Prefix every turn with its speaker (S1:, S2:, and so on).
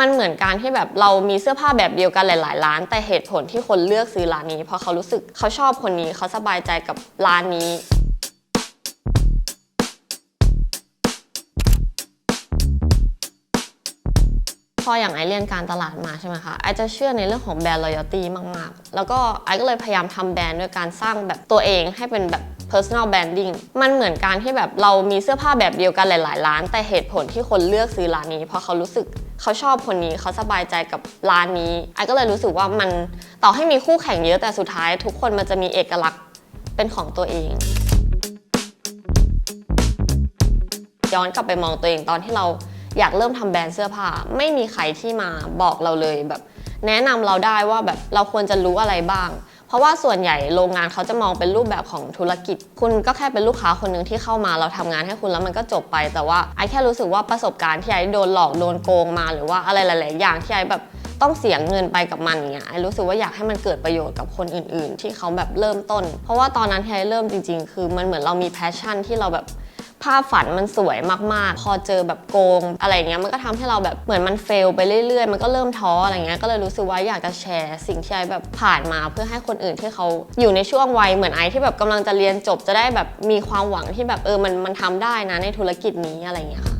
S1: มันเหมือนการที่แบบเรามีเสื้อผ้าแบบเดียวกันหลาย ๆ ร้าน แต่เหตุผลที่คนเลือกซื้อร้านนี้ เพราะเขารู้สึกเขาชอบคนนี้เขาสบายใจกับร้านนี้ พออย่างไอเรียนการตลาดมาใช่ไหมคะไอจะเชื่อในเรื่องของแบรนด์ loyalty มาก ๆ แล้วก็ไอก็เลยพยายามทำแบรนด์ด้วยการสร้างแบบตัวเองให้เป็นแบบ personal branding มันเหมือนการที่แบบเรามีเสื้อผ้าแบบเดียวกันหลาย ๆ ร้าน แต่เหตุผลที่คนเลือกซื้อร้านนี้ เพราะเขารู้สึกเขาชอบคนนี้เขาสบายใจกับร้านนี้ไอก็เลยรู้สึกว่ามันต่อให้มีคู่แข่งเยอะแต่สุดท้าย ทุกคนมันจะมีเอกลักษณ์เป็นของตัวเองย้อนกลับไปมองตัวเองตอนที่เรา อยากเริ่มทำแบรนด์เสื้อผ้าไม่มีใครที่มาบอกเราเลยแบบ แนะนำเราได้ว่าแบบเราควรจะรู้อะไรบ้าง เพราะว่าส่วนใหญ่โรงงานเขาจะมองเป็นรูปแบบของธุรกิจ คุณก็แค่เป็นลูกค้าคนหนึ่งที่เข้ามาเราทำงานให้คุณแล้วมันก็จบไป แต่ว่าไอ้แค่รู้สึกว่าประสบการณ์ที่ไอ้โดนหลอกโดนโกงมาหรือว่าอะไรหลาย ๆ อย่างที่ไอ้แบบต้องเสียเงินไปกับมันอย่างเงี้ยไอรู้สึกว่าอยากให้มันเกิดประโยชน์กับคนอื่น ๆ ที่เขาแบบเริ่มต้น เพราะว่าตอนนั้นที่ไอเริ่มจริง ๆ คือมันเหมือนเรามีแพชชั่นที่เราแบบ ภาพฝันมันสวยมากๆ พอเจอแบบโกงอะไรเงี้ยมันก็ทำให้เราแบบเหมือนมันเฟลไปเรื่อยๆ มันก็เริ่มท้ออะไรเงี้ยก็เลยรู้สึกว่าอยากจะแชร์ สิ่งที่ไอแบบผ่านมาเพื่อให้คนอื่นที่เขาอยู่ในช่วงวัยเหมือนไอที่แบบกำลังจะเรียนจบจะได้แบบมีความหวังที่แบบเออมันมันทำได้นะในธุรกิจนี้อะไรเงี้ยค่ะ